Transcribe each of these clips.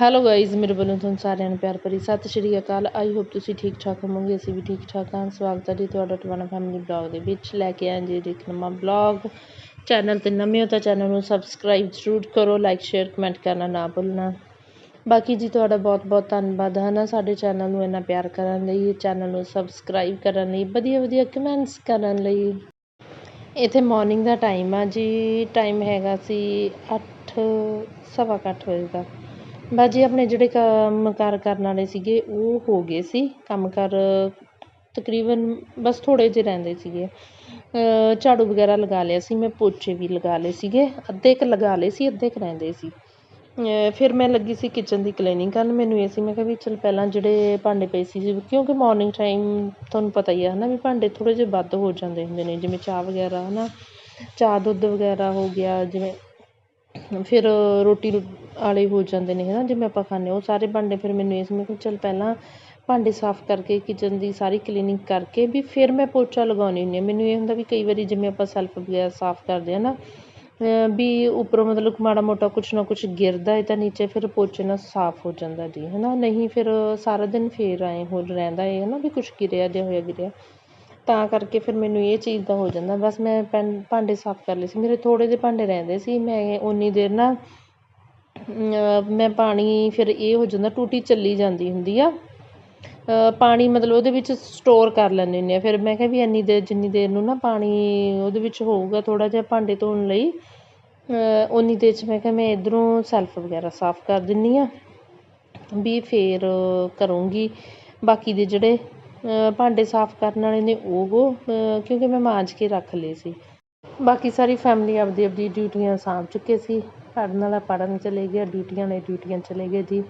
Hello guys ਮੇਰੇ ਵੱਲੋਂ ਤੁਹਾਨੂੰ ਸਾਰਿਆਂ ਨੂੰ ਪਿਆਰ ਭਰੀ ਸਤਿ ਸ਼੍ਰੀ ਅਕਾਲ। ਆਈ ਹੋਪ ਤੁਸੀਂ ਠੀਕ ਠਾਕ ਹੋਵੋਗੇ, ਅਸੀਂ ਵੀ ਠੀਕ ਠਾਕ ਹਾਂ। ਸਵਾਗਤ ਹੈ ਜੀ ਤੁਹਾਡਾ ਟਵਾਨਾ ਫੈਮਿਲੀ ਬਲੌਗ ਦੇ ਵਿੱਚ। ਲੈ ਕੇ ਆਏ ਜੀ ਇੱਕ ਨਵਾਂ ਬਲੌਗ ਚੈਨਲ ਤੇ ਨਵੇਂ ਹੋ ਤਾਂ ਚੈਨਲ ਨੂੰ ਸਬਸਕ੍ਰਾਈਬ ਜ਼ਰੂਰ ਕਰੋ ਲਾਈਕ ਸ਼ੇਅਰ ਕਮੈਂਟ ਕਰਨਾ ਨਾ ਭੁੱਲਣਾ। ਬਾਕੀ ਜੀ ਤੁਹਾਡਾ ਬਹੁਤ ਬਹੁਤ ਧੰਨਵਾਦ ਹੈ ਨਾ ਸਾਡੇ ਚੈਨਲ ਨੂੰ ਇੰਨਾ ਪਿਆਰ ਕਰਨ ਲਈ ਚੈਨਲ ਨੂੰ ਸਬਸਕ੍ਰਾਈਬ ਕਰਨ ਲਈ, ਵਧੀਆ ਵਧੀਆ ਕਮੈਂਟਸ ਕਰਨ ਲਈ। ਇੱਥੇ ਮਾਰਨਿੰਗ ਦਾ ਟਾਈਮ ਆ ਜੀ। ਟਾਈਮ ਹੈਗਾ ਸੀ 8 ਸਵਾ ਕੁ ਅੱਠ ਵਜੇ ਦਾ। ਬਸ ਜੀ ਆਪਣੇ ਜਿਹੜੇ ਕੰਮ ਕਾਰ ਕਰਨ ਵਾਲੇ ਸੀਗੇ, ਉਹ ਹੋ ਗਏ ਸੀ। ਕੰਮ ਕਾਰ ਤਕਰੀਬਨ ਬਸ ਥੋੜ੍ਹੇ ਜਿਹੇ ਰਹਿੰਦੇ ਸੀਗੇ। ਝਾੜੂ ਵਗੈਰਾ ਲਗਾ ਲਿਆ ਸੀ, ਮੈਂ ਪੋਚੇ ਵੀ ਲਗਾ ਲਏ ਸੀਗੇ, ਅੱਧੇ ਕੁ ਲਗਾ ਲਏ ਸੀ, ਅੱਧੇ ਕੁ ਰਹਿੰਦੇ ਸੀ। ਫਿਰ ਮੈਂ ਲੱਗੀ ਸੀ ਕਿਚਨ ਦੀ ਕਲੀਨਿੰਗ ਕਰਨ, ਮੈਨੂੰ ਇਹ ਸੀ, ਮੈਂ ਕਿਹਾ ਵੀ ਚਲ ਪਹਿਲਾਂ ਜਿਹੜੇ ਭਾਂਡੇ ਪਏ ਸੀ, ਕਿਉਂਕਿ ਮੋਰਨਿੰਗ ਟਾਈਮ ਤੁਹਾਨੂੰ ਪਤਾ ਹੀ ਆ ਹੈ ਨਾ ਵੀ ਭਾਂਡੇ ਥੋੜ੍ਹੇ ਜਿਹੇ ਵੱਧ ਹੋ ਜਾਂਦੇ ਹੁੰਦੇ ਨੇ, ਜਿਵੇਂ ਚਾਹ ਵਗੈਰਾ ਹੈ ਨਾ ਚਾਹ ਦੁੱਧ ਵਗੈਰਾ ਹੋ ਗਿਆ, ਜਿਵੇਂ ਫਿਰ ਰੋਟੀ ਵਾਲੇ ਹੋ ਜਾਂਦੇ ਨੇ ਹੈ ਨਾ ਜਿਵੇਂ ਆਪਾਂ ਖਾਂਦੇ ਉਹ ਸਾਰੇ ਭਾਂਡੇ ਫਿਰ ਮੈਨੂੰ ਇਹ ਸਮਝ ਚੱਲ ਪਹਿਲਾਂ ਭਾਂਡੇ ਸਾਫ਼ ਕਰਕੇ ਕਿਚਨ ਦੀ ਸਾਰੀ ਕਲੀਨਿੰਗ ਕਰਕੇ ਵੀ ਫਿਰ ਮੈਂ ਪੋਚਾ ਲਗਾਉਂਦੀ ਹੁੰਦੀ ਹਾਂ। ਮੈਨੂੰ ਇਹ ਹੁੰਦਾ ਵੀ ਕਈ ਵਾਰੀ ਜਿਵੇਂ ਆਪਾਂ ਸੈਲਫ ਵਗੈਰਾ ਸਾਫ਼ ਕਰਦੇ ਹਾਂ ਨਾ ਵੀ ਉੱਪਰੋਂ ਮਤਲਬ ਮਾੜਾ ਮੋਟਾ ਕੁਛ ਨਾ ਕੁਛ ਗਿਰਦਾ ਹੈ ਤਾਂ ਨੀਚੇ ਫਿਰ ਪੋਚੇ ਨਾਲ ਸਾਫ਼ ਹੋ ਜਾਂਦਾ ਜੀ ਹੈ ਨਾ ਨਹੀਂ ਫਿਰ ਸਾਰਾ ਦਿਨ ਫਿਰ ਆਏ ਹੋ ਰਹਿੰਦਾ ਹੈ ਨਾ ਵੀ ਕੁਛ ਗਿਰਿਆ ਜਿਹਾ ਹੋਇਆ ਗਿਰਿਆ। ਤਾਂ ਕਰਕੇ ਫਿਰ ਮੈਨੂੰ ਇਹ ਚੀਜ਼ ਦਾ ਹੋ ਜਾਂਦਾ। ਬਸ ਮੈਂ ਪੈਨ ਭਾਂਡੇ ਸਾਫ਼ ਕਰ ਲਏ ਸੀ। ਮੇਰੇ ਥੋੜ੍ਹੇ ਜਿਹੇ ਭਾਂਡੇ ਰਹਿੰਦੇ ਸੀ, ਮੈਂ ਉਨੀ ਦੇਰ ਨਾ ਮੈਂ ਪਾਣੀ ਫਿਰ ਇਹ ਹੋ ਜਾਂਦਾ ਟੂਟੀ ਚੱਲੀ ਜਾਂਦੀ ਹੁੰਦੀ ਆ। ਪਾਣੀ ਮਤਲਬ ਉਹਦੇ ਵਿੱਚ ਸਟੋਰ ਕਰ ਲੈਂਦੇ ਹੁੰਦੇ ਹਾਂ ਫਿਰ ਮੈਂ ਕਿਹਾ ਵੀ ਇੰਨੀ ਦੇਰ ਜਿੰਨੀ ਦੇਰ ਨੂੰ ਨਾ ਪਾਣੀ ਉਹਦੇ ਵਿੱਚ ਹੋਊਗਾ ਥੋੜ੍ਹਾ ਜਿਹਾ ਭਾਂਡੇ ਧੋਣ ਲਈ ਉਨੀ ਦੇਰ 'ਚ ਮੈਂ ਕਿਹਾ ਮੈਂ ਇੱਧਰੋਂ ਸੈਲਫ ਵਗੈਰਾ ਸਾਫ਼ ਕਰ ਦਿੰਦੀ ਹਾਂ ਵੀ ਫਿਰ ਕਰੂੰਗੀ। ਬਾਕੀ ਦੇ ਜਿਹੜੇ ਭਾਂਡੇ ਸਾਫ਼ ਕਰਨ ਵਾਲੇ ਨੇ ਉਹ ਕਿਉਂਕਿ ਮੈਂ ਮਾਂਜ ਕੇ ਰੱਖ ਲਏ ਸੀ। ਬਾਕੀ ਸਾਰੀ ਫੈਮਿਲੀ ਆਪਦੀ ਆਪਦੀ ਡਿਊਟੀਆਂ ਸਾਂਭ ਚੁੱਕੇ ਸੀ। ਪੜ੍ਹਨ ਵਾਲਾ, ਪੜ੍ਹਨ ਚਲੇ ਗਿਆ ਡਿਊਟੀਆਂ ਵਾਲੇ ਡਿਊਟੀਆਂ ਚਲੇ ਗਏ ਜੀ।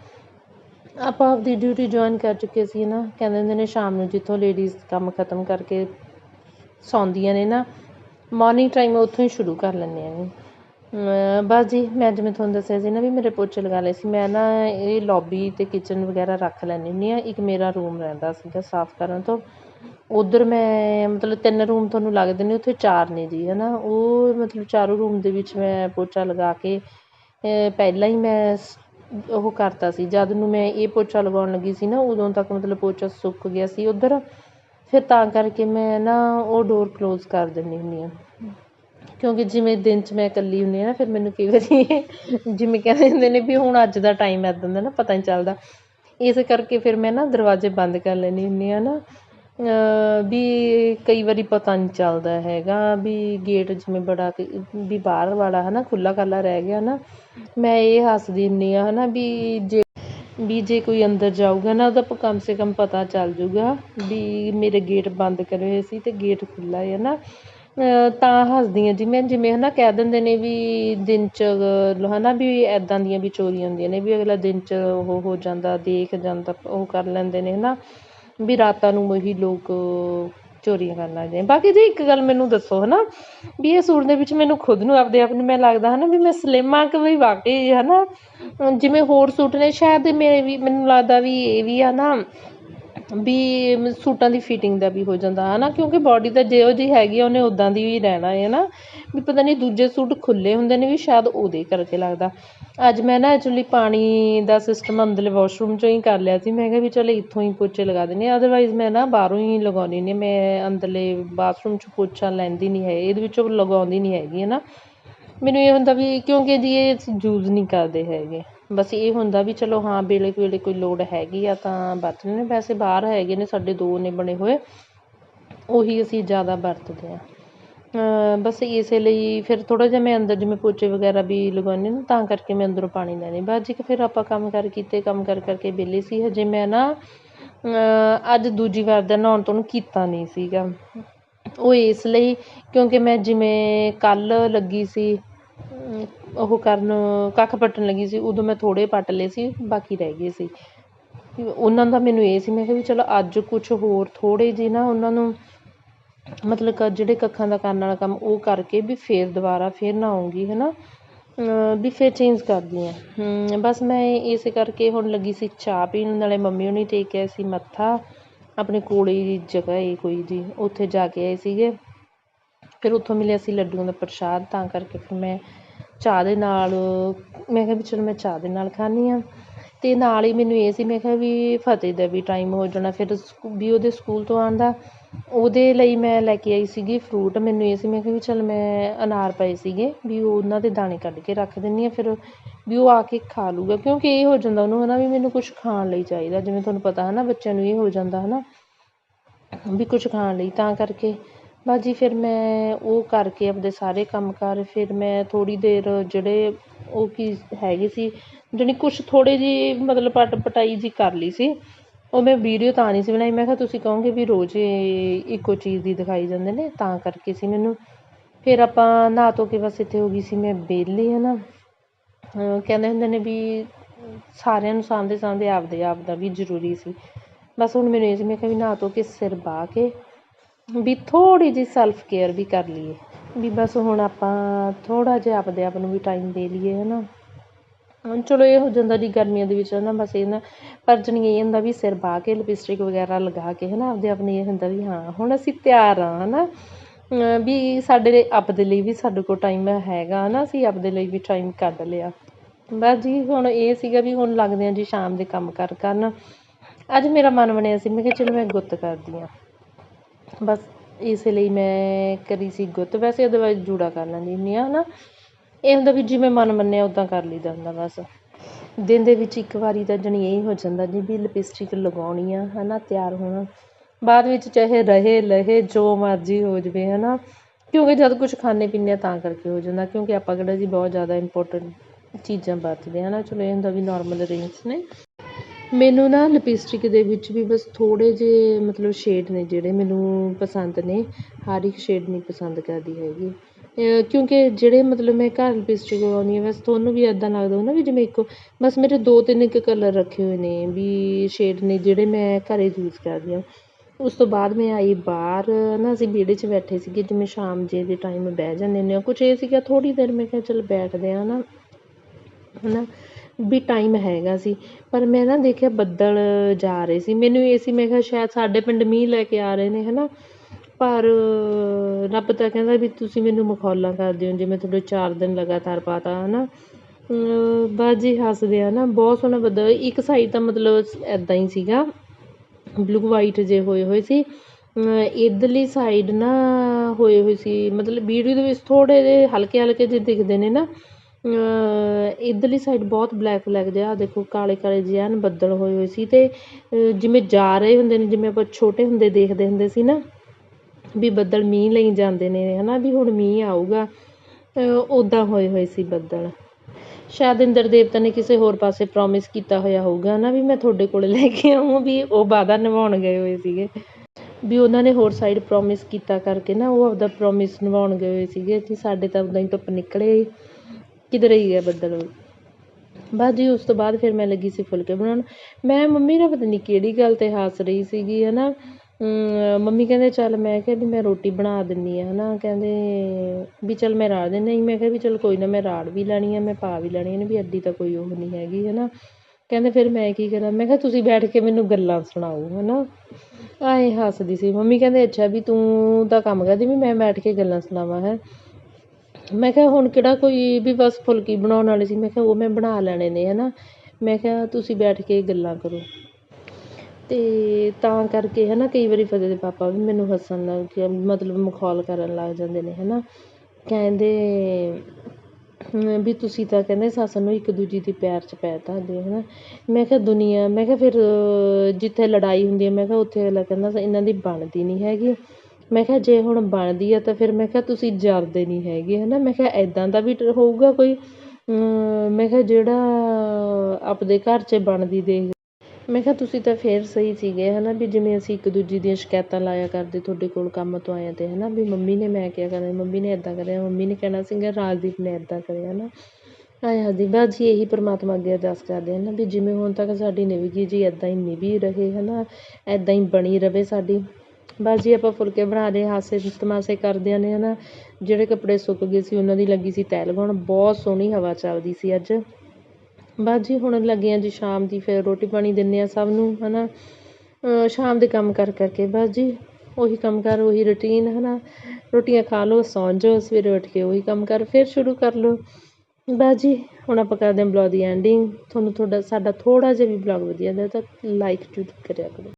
ਆਪਾਂ ਆਪਦੀ ਡਿਊਟੀ ਜੁਆਇਨ ਕਰ ਚੁੱਕੇ ਸੀ ਨਾ, ਕਹਿੰਦੇ ਹੁੰਦੇ ਨੇ ਸ਼ਾਮ ਨੂੰ ਜਿੱਥੋਂ ਲੇਡੀਜ਼ ਕੰਮ ਖਤਮ ਕਰਕੇ ਸੌਂਦੀਆਂ ਨੇ ਨਾ ਮੋਰਨਿੰਗ ਟਾਈਮ ਉੱਥੋਂ ਹੀ ਸ਼ੁਰੂ ਕਰ ਲੈਂਦੇ ਜੀ। ਬਸ ਜੀ, ਮੈਂ ਜਿਵੇਂ ਤੁਹਾਨੂੰ ਦੱਸਿਆ ਸੀ ਨਾ ਵੀ ਮੇਰੇ ਪੋਚੇ ਲਗਾ ਲਏ ਸੀ, ਮੈਂ ਨਾ ਇਹ ਲੌਬੀ ਅਤੇ ਕਿਚਨ ਵਗੈਰਾ ਰੱਖ ਲੈਂਦੀ ਹੁੰਦੀ ਹਾਂ ਇੱਕ ਮੇਰਾ ਰੂਮ ਰਹਿੰਦਾ ਸੀਗਾ ਸਾਫ਼ ਕਰਨ ਤੋਂ। ਉੱਧਰ ਮੈਂ ਮਤਲਬ ਤਿੰਨ ਰੂਮ ਤੁਹਾਨੂੰ ਲੱਗਦੇ ਨੇ, ਉੱਥੇ ਚਾਰ ਨੇ ਜੀ ਹੈ ਨਾ ਉਹ ਮਤਲਬ ਚਾਰੋਂ ਰੂਮ ਦੇ ਵਿੱਚ ਮੈਂ ਪੋਚਾ ਲਗਾ ਕੇ ਪਹਿਲਾਂ ਹੀ ਮੈਂ ਉਹ ਕਰਤਾ ਸੀ। ਜਦ ਨੂੰ ਮੈਂ ਇਹ ਪੋਚਾ ਲਗਾਉਣ ਲੱਗੀ ਸੀ ਨਾ, ਉਦੋਂ ਤੱਕ ਮਤਲਬ ਪੋਚਾ ਸੁੱਕ ਗਿਆ ਸੀ ਉੱਧਰ। ਫਿਰ ਤਾਂ ਕਰਕੇ ਮੈਂ ਨਾ ਉਹ ਡੋਰ ਕਲੋਜ਼ ਕਰ ਦਿੰਦੀ ਹੁੰਦੀ ਹਾਂ। ਕਿਉਂਕਿ ਜਿਵੇਂ ਦਿਨ 'ਚ ਮੈਂ ਇਕੱਲੀ ਹੁੰਦੀ ਹਾਂ ਨਾ, ਫਿਰ ਮੈਨੂੰ ਕਈ ਵਾਰੀ ਜਿਵੇਂ ਕਹਿੰਦੇ ਹੁੰਦੇ ਨੇ ਵੀ ਹੁਣ ਅੱਜ ਦਾ ਟਾਈਮ ਇੱਦਾਂ ਦਾ ਨਾ, ਪਤਾ ਨਹੀਂ ਚੱਲਦਾ। ਇਸ ਕਰਕੇ ਫਿਰ ਮੈਂ ਨਾ ਦਰਵਾਜ਼ੇ ਬੰਦ ਕਰ ਲੈਂਦੀ ਹੁੰਦੀ ਹਾਂ ਨਾ। ਵੀ ਕਈ ਵਾਰੀ ਪਤਾ ਨਹੀਂ ਚੱਲਦਾ ਹੈਗਾ ਵੀ ਗੇਟ ਜਿਵੇਂ ਬੜਾ ਵੀ ਬਾਹਰ ਵਾਲਾ ਹੈ ਨਾ ਖੁੱਲ੍ਹਾ ਖਾਲਾ ਰਹਿ ਗਿਆ ਨਾ, ਮੈਂ ਇਹ ਹੱਸਦੀ ਹੁੰਦੀ ਹਾਂ ਹੈ ਨਾ ਵੀ ਜੇ ਵੀ ਜੇ ਕੋਈ ਅੰਦਰ ਜਾਊਗਾ ਨਾ, ਉਹਦਾ ਕਮ ਸੇ ਕਮ ਪਤਾ ਚੱਲ ਜੂਗਾ ਵੀ ਮੇਰੇ ਗੇਟ ਬੰਦ ਕਰੇ ਹੋਏ ਸੀ ਅਤੇ ਗੇਟ ਖੁੱਲ੍ਹਾ ਹੈ ਨਾ। ਤਾਂ ਹੱਸਦੀ ਹਾਂ ਜਿਵੇਂ ਜਿਵੇਂ ਹੈ ਨਾ ਕਹਿ ਦਿੰਦੇ ਨੇ ਵੀ ਦਿਨ 'ਚ ਹੈ ਨਾ ਵੀ ਇੱਦਾਂ ਦੀਆਂ ਵੀ ਚੋਰੀਆਂ ਹੁੰਦੀਆਂ ਨੇ, ਵੀ ਅਗਲਾ ਦਿਨ 'ਚ ਉਹ ਹੋ ਜਾਂਦਾ, ਦੇਖ ਜਾਂਦਾ, ਉਹ ਕਰ ਲੈਂਦੇ ਨੇ ਹੈ ਨਾ ਵੀ ਰਾਤਾਂ ਨੂੰ ਉਹੀ ਲੋਕ ਚੋਰੀਆਂ ਕਰਨ ਲੱਗ ਜਾਂਦੇ। ਬਾਕੀ ਜੀ ਇੱਕ ਗੱਲ ਮੈਨੂੰ ਦੱਸੋ ਹੈ ਨਾ ਵੀ ਇਹ ਸੂਟ ਦੇ ਵਿੱਚ ਮੈਨੂੰ ਖੁਦ ਨੂੰ ਆਪਦੇ ਆਪ ਨੂੰ ਮੈਂ ਲੱਗਦਾ ਹੈ ਨਾ ਵੀ ਮੈਂ ਸਲਿਮ ਆ ਕਿ ਵੀ ਵਾਕਈ ਹੈ ਨਾ ਜਿਵੇਂ ਹੋਰ ਸੂਟ ਨੇ ਸ਼ਾਇਦ ਮੇਰੇ ਵੀ ਮੈਨੂੰ ਲੱਗਦਾ ਵੀ ਇਹ ਵੀ ਆ ਨਾ ਵੀ ਸੂਟਾਂ ਦੀ ਫਿਟਿੰਗ ਦਾ ਵੀ ਹੋ ਜਾਂਦਾ ਹੈ ਨਾ ਕਿਉਂਕਿ ਬੋਡੀ ਤਾਂ ਜਿਹੋ ਜਿਹੀ ਹੈਗੀ ਆ, ਉਹਨੇ ਉੱਦਾਂ ਦੀ ਹੀ ਰਹਿਣਾ ਹੈ ਨਾ ਵੀ ਪਤਾ ਨਹੀਂ ਦੂਜੇ ਸੂਟ ਖੁੱਲ੍ਹੇ ਹੁੰਦੇ ਨੇ ਵੀ ਸ਼ਾਇਦ ਉਹਦੇ ਕਰਕੇ ਲੱਗਦਾ। ਅੱਜ ਮੈਂ ਨਾ ਐਕਚੁਲੀ ਪਾਣੀ ਦਾ ਸਿਸਟਮ ਅੰਦਰਲੇ ਵਾਸ਼ਰੂਮ 'ਚੋਂ ਹੀ ਕਰ ਲਿਆ ਸੀ। ਮੈਂ ਕਿਹਾ ਵੀ ਚੱਲ ਇੱਥੋਂ ਹੀ ਪੋਚੇ ਲਗਾ ਦਿੰਦੇ ਅਦਰਵਾਈਜ਼ ਮੈਂ ਨਾ ਬਾਹਰੋਂ ਹੀ ਲਗਾਉਂਦੀ ਨਹੀਂ ਮੈਂ ਅੰਦਰਲੇ ਬਾਥਰੂਮ 'ਚ ਪੋਚਾ ਲੈਂਦੀ ਨਹੀਂ ਹੈ। ਇਹਦੇ ਵਿੱਚੋਂ ਲਗਾਉਂਦੀ ਨਹੀਂ ਹੈਗੀ ਹੈ ਨਾ ਮੈਨੂੰ ਇਹ ਹੁੰਦਾ ਵੀ ਕਿਉਂਕਿ ਜੀ ਇਹ ਅਸੀਂ ਯੂਜ਼ ਨਹੀਂ ਕਰਦੇ ਹੈਗੇ। ਬਸ ਇਹ ਹੁੰਦਾ ਵੀ ਚਲੋ ਹਾਂ, ਵੇਲੇ ਕੁ ਵੇਲੇ ਕੋਈ ਲੋੜ ਹੈਗੀ ਆ ਤਾਂ ਵਰਤ ਲੈਂਦੇ ਵੈਸੇ ਬਾਹਰ ਹੈਗੇ ਨੇ, ਸਾਡੇ ਦੋ ਨੇ ਬਣੇ ਹੋਏ। ਉਹੀ ਅਸੀਂ ਜ਼ਿਆਦਾ ਵਰਤਦੇ ਹਾਂ। ਬਸ ਇਸੇ ਲਈ ਫਿਰ ਥੋੜ੍ਹਾ ਜਿਹਾ ਮੈਂ ਅੰਦਰ ਜਿਵੇਂ ਪੋਚੇ ਵਗੈਰਾ ਵੀ ਲਗਾਉਂਦੀ ਨਾ, ਤਾਂ ਕਰਕੇ ਮੈਂ ਅੰਦਰੋਂ ਪਾਣੀ ਲੈਂਦੀ ਬਾਅਦ ਜੀ ਫਿਰ ਆਪਾਂ ਕੰਮ ਕਰ ਕੀਤੇ, ਕੰਮ ਕਰ ਕਰਕੇ ਵਿਹਲੇ ਸੀ। ਹਜੇ ਮੈਂ ਨਾ ਅੱਜ ਦੂਜੀ ਵਾਰ ਦਾ ਨਹਾਉਣ ਤੋਂ ਕੀਤਾ ਨਹੀਂ ਸੀਗਾ। ਉਹ ਇਸ ਲਈ ਕਿਉਂਕਿ ਮੈਂ ਜਿਵੇਂ ਕੱਲ੍ਹ ਲੱਗੀ ਸੀ ਉਹ ਕਰਨ, ਕੱਖ ਪੱਟਣ ਲੱਗੀ ਸੀ, ਉਦੋਂ ਮੈਂ ਥੋੜ੍ਹੇ ਪੱਟ ਲਏ ਸੀ, ਬਾਕੀ ਰਹਿ ਗਏ ਸੀ। ਉਹਨਾਂ ਦਾ ਮੈਨੂੰ ਇਹ ਸੀ, ਮੈਂ ਕਿਹਾ ਵੀ ਚਲੋ ਅੱਜ ਕੁਛ ਹੋਰ ਥੋੜ੍ਹੇ ਜਿਹੇ ਨਾ ਉਹਨਾਂ ਨੂੰ, ਮਤਲਬ ਕ, ਜਿਹੜੇ ਕੱਖਾਂ ਦਾ ਕਰਨ ਵਾਲਾ ਕੰਮ ਉਹ ਕਰਕੇ ਵੀ ਫਿਰ ਦੁਬਾਰਾ ਫਿਰ ਨਾ ਆਉਂਗੀ ਹੈ ਨਾ ਵੀ ਫਿਰ ਚੇਂਜ ਕਰਦੀ ਹਾਂ। ਬਸ ਮੈਂ ਇਸੇ ਕਰਕੇ ਹੁਣ ਲੱਗੀ ਸੀ ਚਾਹ ਪੀਣ, ਨਾਲੇ ਮੰਮੀ ਹੋਣੀ ਟੇਕ ਆਏ ਸੀ ਮੱਥਾ, ਆਪਣੇ ਕੋਲ ਹੀ ਜਗ੍ਹਾ ਏ ਕੋਈ ਜੀ, ਉੱਥੇ ਜਾ ਕੇ ਆਏ ਸੀਗੇ। ਫਿਰ ਉੱਥੋਂ ਮਿਲਿਆ ਸੀ ਲੱਡੂਆਂ ਦਾ ਪ੍ਰਸ਼ਾਦ, ਤਾਂ ਕਰਕੇ ਫਿਰ ਮੈਂ ਚਾਹ ਦੇ ਨਾਲ, ਮੈਂ ਕਿਹਾ ਵੀ ਚਲੋ ਮੈਂ ਚਾਹ ਦੇ ਨਾਲ ਖਾਂਦੀ ਹਾਂ। ਅਤੇ ਨਾਲ ਹੀ ਮੈਨੂੰ ਇਹ ਸੀ, ਮੈਂ ਕਿਹਾ ਵੀ ਫਤਿਹ ਦਾ ਵੀ ਟਾਈਮ ਹੋ ਜਾਣਾ, ਫਿਰ ਸਕੂ, ਵੀ ਉਹਦੇ ਸਕੂਲ ਤੋਂ ਆਉਣ ਦਾ। ਉਹਦੇ ਲਈ ਮੈਂ ਲੈ ਕੇ ਆਈ ਸੀਗੀ ਫਰੂਟ ਮੈਨੂੰ ਇਹ ਸੀ, ਮੈਂ ਕਿਹਾ ਵੀ ਚੱਲ ਮੈਂ ਅਨਾਰ ਪਏ ਸੀਗੇ, ਵੀ ਉਹਨਾਂ ਦੇ ਦਾਣੇ ਕੱਢ ਕੇ ਰੱਖ ਦਿੰਦੀ ਹਾਂ, ਫਿਰ ਵੀ ਉਹ ਆ ਕੇ ਖਾ ਲੂਗਾ, ਕਿਉਂਕਿ ਇਹ ਹੋ ਜਾਂਦਾ ਉਹਨੂੰ ਹੈ ਨਾ ਵੀ ਮੈਨੂੰ ਕੁਛ ਖਾਣ ਲਈ ਚਾਹੀਦਾ, ਜਿਵੇਂ ਤੁਹਾਨੂੰ ਪਤਾ ਹੈ ਨਾ ਬੱਚਿਆਂ ਨੂੰ ਇਹ ਹੋ ਜਾਂਦਾ ਹੈ ਨਾ ਵੀ ਕੁਛ ਖਾਣ ਲਈ, ਤਾਂ ਕਰਕੇ ਬਸ ਜੀ ਫਿਰ ਮੈਂ ਉਹ ਕਰਕੇ ਆਪਦੇ ਸਾਰੇ ਕੰਮ ਕਾਰ, ਫਿਰ ਮੈਂ ਥੋੜ੍ਹੀ ਦੇਰ ਜਿਹੜੇ ਉਹ ਕੀ ਹੈਗੇ ਸੀ, ਜਾਣੀ ਕੁਛ ਥੋੜ੍ਹੇ ਜਿਹੇ ਮਤਲਬ ਪਟ ਪਟਾਈ ਜਿਹੀ ਕਰ ਲਈ ਸੀ, ਉਹ ਮੈਂ ਵੀਡੀਓ ਤਾਂ ਨਹੀਂ ਸੀ ਬਣਾਈ, ਮੈਂ ਕਿਹਾ ਤੁਸੀਂ ਕਹੋਗੇ ਵੀ ਰੋਜ਼ ਇੱਕੋ ਚੀਜ਼ ਦੀ ਦਿਖਾਈ ਜਾਂਦੇ ਨੇ, ਤਾਂ ਕਰਕੇ ਸੀ ਮੈਨੂੰ। ਫਿਰ ਆਪਾਂ ਨਹਾ ਧੋ ਕੇ ਬਸ ਇੱਥੇ ਹੋ ਗਈ ਸੀ, ਮੈਂ ਵਿਹਲੀ ਹੈ ਨਾ ਕਹਿੰਦੇ ਹੁੰਦੇ ਨੇ ਵੀ ਸਾਰਿਆਂ ਨੂੰ ਸਾਂਭਦੇ ਸਾਂਭਦੇ ਆਪਦੇ ਆਪ ਦਾ ਵੀ ਜ਼ਰੂਰੀ ਸੀ। ਬਸ ਹੁਣ ਮੈਨੂੰ ਇਹ ਸੀ, ਮੈਂ ਕਿਹਾ ਵੀ ਨਹਾ ਧੋ ਕੇ ਸਿਰ ਬਾਹ ਕੇ ਵੀ ਥੋੜ੍ਹੀ ਜਿਹੀ ਸੈਲਫ ਕੇਅਰ ਵੀ ਕਰ ਲਈਏ। ਵੀ ਬਸ ਹੁਣ ਆਪਾਂ ਥੋੜ੍ਹਾ ਜਿਹਾ ਆਪਦੇ ਆਪ ਨੂੰ ਵੀ ਟਾਈਮ ਦੇ ਲਈਏ ਹੈ ਨਾ ਹੁਣ ਚਲੋ ਇਹ ਹੋ ਜਾਂਦਾ ਜੀ ਗਰਮੀਆਂ ਦੇ ਵਿੱਚ ਹੈ ਨਾ ਬਸ ਇਹ ਨਾ ਪਰ ਜਾਣੀ ਇਹ ਹੁੰਦਾ ਵੀ ਸਿਰ ਬਾਹ ਕੇ ਲਿਪਸਟਿਕ ਵਗੈਰਾ ਲਗਾ ਕੇ ਹੈ ਨਾ ਆਪਦੇ ਆਪ ਨੂੰ ਇਹ ਹੁੰਦਾ ਵੀ ਹਾਂ, ਹੁਣ ਅਸੀਂ ਤਿਆਰ ਹਾਂ ਹੈ ਨਾ ਵੀ ਸਾਡੇ ਲਈ, ਆਪਦੇ ਲਈ ਵੀ ਸਾਡੇ ਕੋਲ ਟਾਈਮ ਹੈਗਾ ਹੈ ਨਾ ਅਸੀਂ ਆਪਦੇ ਲਈ ਵੀ ਟਾਈਮ ਕੱਢ ਲਿਆ। ਬਸ ਜੀ, ਹੁਣ ਇਹ ਸੀਗਾ ਵੀ ਹੁਣ ਲੱਗਦੇ ਹਾਂ ਜੀ ਸ਼ਾਮ ਦੇ ਕੰਮ ਕਾਰ ਕਰਨ। ਅੱਜ ਮੇਰਾ ਮਨ ਬਣਿਆ ਸੀ, ਮੈਂ ਕਿਹਾ ਚਲੋ ਮੈਂ ਗੁੱਤ ਕਰਦੀ ਹਾਂ। ਬਸ ਇਸ ਲਈ ਮੈਂ ਕਰੀ ਸੀ ਗੁੱਤ। ਵੈਸੇ ਅਦਰਵਾਈਜ਼ ਜੂੜਾ ਕਰ ਲੈਂਦੀ ਹੁੰਦੀ ਹਾਂ ਹੈ ਨਾ ਇਹ ਹੁੰਦਾ ਵੀ ਜਿਵੇਂ ਮਨ ਮੰਨਿਆ ਉੱਦਾਂ ਕਰ ਲਈਦਾ ਹੁੰਦਾ ਬਸ। ਦਿਨ ਦੇ ਵਿੱਚ ਇੱਕ ਵਾਰੀ ਤਾਂ ਜਾਣੀ ਇਹ ਹੋ ਜਾਂਦਾ ਜੀ ਵੀ ਲਿਪਸਟਿਕ ਲਗਾਉਣੀ ਆ ਹੈ ਨਾ ਤਿਆਰ ਹੋਣਾ। ਬਾਅਦ ਵਿੱਚ ਚਾਹੇ ਰਹੇ, ਲਹੇ, ਜੋ ਮਰਜ਼ੀ ਹੋ ਜਾਵੇ ਹੈ ਨਾ ਕਿਉਂਕਿ ਜਦ ਕੁਛ ਖਾਂਦੇ ਪੀਂਦੇ ਹਾਂ ਤਾਂ ਕਰਕੇ ਹੋ ਜਾਂਦਾ, ਕਿਉਂਕਿ ਆਪਾਂ ਕਿਹੜਾ ਜੀ ਬਹੁਤ ਜ਼ਿਆਦਾ ਇੰਪੋਰਟੈਂਟ ਚੀਜ਼ਾਂ ਵਰਤਦੇ ਹਾਂ ਨਾ ਚਲੋ ਇਹ ਹੁੰਦਾ ਵੀ ਨੋਰਮਲ ਰਿੰਗਸ ਨੇ। ਮੈਨੂੰ ਨਾ ਲਿਪਸਟਿਕ ਦੇ ਵਿੱਚ ਵੀ ਬਸ ਥੋੜ੍ਹੇ ਜਿਹੇ ਮਤਲਬ ਸ਼ੇਡ ਨੇ ਜਿਹੜੇ ਮੈਨੂੰ ਪਸੰਦ ਨੇ। ਹਰ ਇੱਕ ਸ਼ੇਡ ਨਹੀਂ ਪਸੰਦ ਕਰਦੀ ਹੈਗੀ। ਕਿਉਂਕਿ ਜਿਹੜੇ ਮਤਲਬ ਮੈਂ ਘਰ ਲਿਪਸਟਿਕ ਲਗਾਉਂਦੀ ਹਾਂ, ਬਸ ਤੁਹਾਨੂੰ ਵੀ ਇੱਦਾਂ ਲੱਗਦਾ ਹੋਣਾ ਵੀ ਜਿਵੇਂ ਇੱਕੋ ਬਸ ਮੇਰੇ ਦੋ ਤਿੰਨ ਇੱਕ ਕਲਰ ਰੱਖੇ ਹੋਏ ਨੇ ਵੀ ਸ਼ੇਡ ਨੇ ਜਿਹੜੇ ਮੈਂ ਘਰ ਯੂਜ਼ ਕਰਦੀ ਹਾਂ। ਉਸ ਤੋਂ ਬਾਅਦ ਮੈਂ ਆਈ ਬਾਹਰ, ਨਾ ਅਸੀਂ ਵਿਹੜੇ 'ਚ ਬੈਠੇ ਸੀਗੇ ਜਿਵੇਂ ਸ਼ਾਮ ਜੇ ਦੇ ਟਾਈਮ ਬਹਿ ਜਾਂਦੇ ਹੁੰਦੇ ਹਾਂ। ਕੁਛ ਇਹ ਸੀਗਾ ਥੋੜ੍ਹੀ ਦੇਰ ਮੈਂ ਕਿਹਾ ਚੱਲ ਬੈਠਦੇ ਹਾਂ ਨਾ। ਹੈ ਨਾ ਵੀ ਟਾਈਮ ਹੈਗਾ ਸੀ। ਪਰ ਮੈਂ ਨਾ ਦੇਖਿਆ ਬੱਦਲ ਜਾ ਰਹੇ ਸੀ। ਮੈਨੂੰ ਇਹ ਸੀ, ਮੈਂ ਕਿਹਾ ਸ਼ਾਇਦ ਸਾਡੇ ਪਿੰਡ ਮੀਂਹ ਲੈ ਕੇ ਆ ਰਹੇ ਨੇ ਹੈ ਨਾ ਪਰ ਰੱਬ ਤਾਂ ਕਹਿੰਦਾ ਵੀ ਤੁਸੀਂ ਮੈਨੂੰ ਮਖੌਲਾਂ ਕਰਦੇ ਹੋ ਜਿਵੇਂ ਤੁਹਾਡੇ ਚਾਰ ਦਿਨ ਲਗਾਤਾਰ ਪਾ ਤਾ ਹੈ ਨਾ ਬਸ ਜੀ ਹੱਸਦੇ ਆ ਨਾ, ਬਹੁਤ ਸੋਹਣਾ ਬੱਦਲ। ਇੱਕ ਸਾਈਡ ਤਾਂ ਮਤਲਬ ਇੱਦਾਂ ਹੀ ਸੀਗਾ ਬਲੂ ਵਾਈਟ ਜੇ ਹੋਏ ਹੋਏ ਸੀ। ਇੱਧਰਲੀ ਸਾਈਡ ਨਾ ਹੋਏ ਹੋਏ ਸੀ, ਮਤਲਬ ਵੀਡੀਓ ਦੇ ਵਿੱਚ ਥੋੜ੍ਹੇ ਜਿਹੇ ਹਲਕੇ ਹਲਕੇ ਜਿਹੇ ਦਿਖਦੇ ਨੇ ਨਾ। ਇੱਧਰਲੀ ਸਾਈਡ ਬਹੁਤ ਬਲੈਕ ਬਲੈਕ ਜਿਹਾ ਦੇਖੋ ਕਾਲੇ ਕਾਲੇ ਜਿਹੇ ਐਨ ਬੱਦਲ ਹੋਏ ਹੋਏ ਸੀ ਅਤੇ ਜਿਵੇਂ ਜਾ ਰਹੇ ਹੁੰਦੇ ਨੇ, ਜਿਵੇਂ ਆਪਾਂ ਛੋਟੇ ਹੁੰਦੇ ਦੇਖਦੇ ਹੁੰਦੇ ਸੀ ਨਾ, ਵੀ ਬੱਦਲ ਮੀਂਹ ਲਈ ਜਾਂਦੇ ਨੇ ਹੈ ਨਾ ਵੀ ਹੁਣ ਮੀਂਹ ਆਊਗਾ ਉੱਦਾਂ ਹੋਏ ਹੋਏ ਸੀ ਬੱਦਲ। ਸ਼ਾਇਦ ਇੰਦਰ ਦੇਵਤਾ ਨੇ ਕਿਸੇ ਹੋਰ ਪਾਸੇ ਪ੍ਰੋਮਿਸ ਕੀਤਾ ਹੋਇਆ ਹੋਊਗਾ ਹੈ ਨਾ ਵੀ ਮੈਂ ਤੁਹਾਡੇ ਕੋਲ ਲੈ ਕੇ ਆਊਂ, ਵੀ ਉਹ ਵਾਅਦਾ ਨਿਭਾਉਣ ਗਏ ਹੋਏ ਸੀਗੇ। ਵੀ ਉਹਨਾਂ ਨੇ ਹੋਰ ਸਾਈਡ ਪ੍ਰੋਮਿਸ ਕੀਤਾ ਕਰਕੇ ਨਾ, ਉਹ ਆਪਦਾ ਪ੍ਰੋਮਿਸ ਨਿਭਾਉਣ ਗਏ ਹੋਏ ਸੀਗੇ ਕਿ ਸਾਡੇ ਤਾਂ ਉਦਾਂ ਹੀ ਧੁੱਪ ਨਿਕਲੇ। ਕਿਧਰ ਹੀ ਗਿਆ ਬੱਦਲ ਬਸ ਜੀ ਉਸ ਤੋਂ ਬਾਅਦ ਫਿਰ ਮੈਂ ਲੱਗੀ ਸੀ ਫੁਲਕੇ ਬਣਾਉਣ। ਮੈਂ ਮੰਮੀ ਨਾਲ ਪਤਾ ਨਹੀਂ ਕਿਹੜੀ ਗੱਲ 'ਤੇ ਹੱਸ ਰਹੀ ਸੀਗੀ ਹੈ ਨਾ ਮੰਮੀ ਕਹਿੰਦੇ, ਚੱਲ ਮੈਂ ਕਿਹਾ ਵੀ ਮੈਂ ਰੋਟੀ ਬਣਾ ਦਿੰਦੀ ਹਾਂ ਹੈ ਨਾ ਕਹਿੰਦੇ ਵੀ ਚੱਲ ਮੈਂ ਰਾੜ ਦਿੰਦੀ ਨਹੀਂ, ਮੈਂ ਕਿਹਾ ਵੀ ਚੱਲ ਕੋਈ ਨਾ, ਮੈਂ ਰਾੜ ਵੀ ਲੈਣੀ ਆ, ਮੈਂ ਪਾ ਵੀ ਲੈਣੀ ਨੇ ਵੀ ਐਡੀ ਤਾਂ ਕੋਈ ਉਹ ਨਹੀਂ ਹੈਗੀ ਹੈ ਨਾ ਕਹਿੰਦੇ ਫਿਰ ਮੈਂ ਕੀ ਕਰਾਂ? ਮੈਂ ਕਿਹਾ, ਤੁਸੀਂ ਬੈਠ ਕੇ ਮੈਨੂੰ ਗੱਲਾਂ ਸੁਣਾਓ ਹੈ ਨਾ ਆਏ ਹੱਸਦੀ ਸੀ। ਮੰਮੀ ਕਹਿੰਦੇ, ਅੱਛਾ ਵੀ ਤੂੰ ਤਾਂ ਕੰਮ ਕਰਦੀ ਵੀ ਮੈਂ ਬੈਠ ਕੇ ਗੱਲਾਂ ਸੁਣਾਵਾਂ, ਹੈ? ਮੈਂ ਕਿਹਾ ਹੁਣ ਕਿਹੜਾ ਕੋਈ ਵੀ ਬਸ ਫੁਲਕੀ ਬਣਾਉਣ ਵਾਲੀ ਸੀ। ਮੈਂ ਕਿਹਾ ਉਹ ਮੈਂ ਬਣਾ ਲੈਣੇ ਨੇ ਹੈ ਨਾ ਮੈਂ ਕਿਹਾ ਤੁਸੀਂ ਬੈਠ ਕੇ ਗੱਲਾਂ ਕਰੋ। ਅਤੇ ਤਾਂ ਕਰਕੇ ਹੈ ਨਾ ਕਈ ਵਾਰੀ ਫਤਿਹ ਦੇ ਪਾਪਾ ਵੀ ਮੈਨੂੰ ਹੱਸਣ ਲੱਗ ਕੇ ਮਤਲਬ ਮਖੌਲ ਕਰਨ ਲੱਗ ਜਾਂਦੇ ਨੇ ਹੈ ਨਾ ਕਹਿੰਦੇ ਵੀ ਤੁਸੀਂ ਤਾਂ ਕਹਿੰਦੇ ਸੱਸ ਨੂੰ ਇੱਕ ਦੂਜੀ ਦੀ ਪੈਰ 'ਚ ਪੈ ਧਰਦੇ ਹੋ ਹੈ ਨਾ ਮੈਂ ਕਿਹਾ ਦੁਨੀਆ, ਮੈਂ ਕਿਹਾ ਫਿਰ, ਜਿੱਥੇ ਲੜਾਈ ਹੁੰਦੀ ਹੈ, ਮੈਂ ਕਿਹਾ ਉੱਥੇ ਅਗਲਾ ਕਹਿੰਦਾ, ਇਹਨਾਂ ਦੀ ਬਣਦੀ ਨਹੀਂ ਹੈਗੀ। ਮੈਂ ਕਿਹਾ, ਜੇ ਹੁਣ ਬਣਦੀ ਆ ਤਾਂ ਫਿਰ ਮੈਂ ਕਿਹਾ, ਤੁਸੀਂ ਜਰਦੇ ਨਹੀਂ ਹੈਗੇ ਹੈ ਨਾ ਮੈਂ ਕਿਹਾ ਇੱਦਾਂ ਦਾ ਵੀ ਹੋਊਗਾ ਕੋਈ? ਮੈਂ ਕਿਹਾ, ਜਿਹੜਾ ਆਪਦੇ ਘਰ 'ਚ ਬਣਦੀ ਦੇਖ ਮੈਂ ਕਿਹਾ, ਤੁਸੀਂ ਤਾਂ ਫਿਰ ਸਹੀ ਸੀਗੇ ਹੈ ਨਾ ਵੀ ਜਿਵੇਂ ਅਸੀਂ ਇੱਕ ਦੂਜੀ ਦੀਆਂ ਸ਼ਿਕਾਇਤਾਂ ਲਾਇਆ ਕਰਦੇ, ਤੁਹਾਡੇ ਕੋਲ ਕੰਮ ਤੋਂ ਆਇਆ ਤੇ ਹੈ ਨਾ ਵੀ ਮੰਮੀ ਨੇ ਮੈਂ ਕਿਹਾ ਕਰਨਾ ਮੰਮੀ ਨੇ ਇੱਦਾਂ ਕਰਿਆ, ਮੰਮੀ ਨੇ ਕਹਿਣਾ ਸੀਗਾ, ਰਾਜਦੀਪ ਨੇ ਇੱਦਾਂ ਕਰਿਆ ਹੈ ਨਾ ਆਏ ਹੱਦੀ ਬਸ ਇਹੀ ਪਰਮਾਤਮਾ ਅੱਗੇ ਅਰਦਾਸ ਕਰਦੇ ਹਾਂ ਨਾ ਵੀ ਜਿਵੇਂ ਹੁਣ ਤੱਕ ਸਾਡੀ ਨਿਭੀ ਜੀ ਇੱਦਾਂ ਹੀ ਨਿਭੀ ਰਹੇ ਹੈ ਨਾ ਇੱਦਾਂ ਹੀ ਬਣੀ ਰਵੇ ਸਾਡੀ। ਬਸ ਜੀ ਆਪਾਂ ਫੁਲਕੇ ਬਣਾ ਰਹੇ ਹਾਸੇ ਤਮਾਸੇ ਕਰਦਿਆਂ ਨੇ ਹੈ ਨਾ ਜਿਹੜੇ ਕੱਪੜੇ ਸੁੱਕ ਗਏ ਸੀ, ਉਹਨਾਂ ਦੀ ਲੱਗੀ ਸੀ ਤੈਅ ਲਗਾਉਣ ਬਹੁਤ ਸੋਹਣੀ ਹਵਾ ਚੱਲਦੀ ਸੀ ਅੱਜ। ਬਸ ਜੀ ਹੁਣ ਲੱਗੇ ਹਾਂ ਜੀ ਸ਼ਾਮ ਦੀ, ਫਿਰ ਰੋਟੀ ਪਾਣੀ ਦਿੰਦੇ ਹਾਂ ਸਭ ਨੂੰ ਹੈ ਨਾ ਸ਼ਾਮ ਦੇ ਕੰਮ ਕਰ ਕਰਕੇ, ਬਸ ਜੀ। ਉਹੀ ਕੰਮ ਕਰ, ਉਹੀ ਰੂਟੀਨ ਹੈ ਨਾ ਰੋਟੀਆਂ ਖਾ ਲਓ, ਸੌਂ ਜਾਓ, ਸਵੇਰੇ ਉੱਠ ਕੇ ਉਹੀ ਕੰਮ ਕਰ, ਫਿਰ ਸ਼ੁਰੂ ਕਰ ਲਓ। ਬਸ ਜੀ, ਹੁਣ ਆਪਾਂ ਕਰਦੇ ਹਾਂ ਬਲੌਗ ਦੀ ਐਂਡਿੰਗ ਤੁਹਾਨੂੰ ਤੁਹਾਡਾ, ਸਾਡਾ ਥੋੜ੍ਹਾ ਜਿਹਾ ਵੀ ਬਲੌਗ ਵਧੀਆ ਲੱਗਦਾ ਤਾਂ ਲਾਈਕ ਜ਼ਰੂਰ ਕਰਿਆ ਕਰੋ।